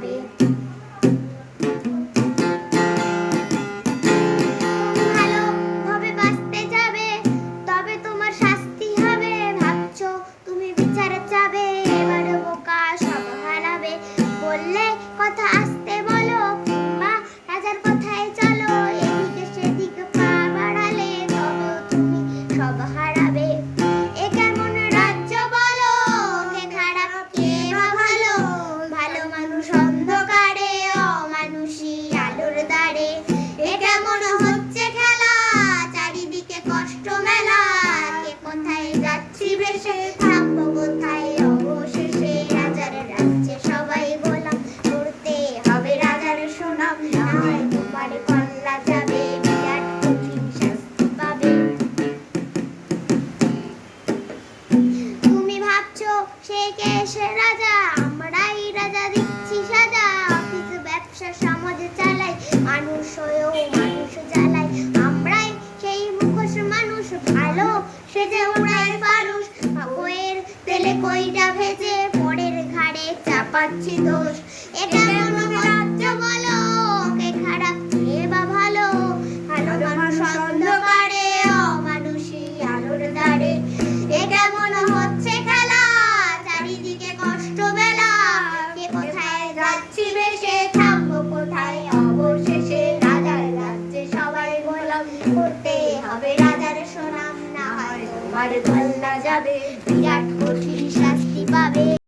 শাস্তি সে কে রাজা, আমরাই রাজা দিচ্ছি সাজা। অফিস ব্যবসা সমাজ চালাই, মানুষ হয়েও মানুষ জ্বালাই আমরাই সেই মুখোশ মানুষ, ভালো সেজে উড়াই মানুষ। বইয়ের তেলে কইটা ভেজে, পরের ঘাড়ে চাপাচ্ছি দোষ। এটা কোনো রাজ্য বলো, কে খারাপ, কে বা ভালো? ভালো মানুষ করতে হবে রাজার সুনাম না হয় তোমার গল্লা যাবে বিরাট কঠিন শাস্তি পাবে।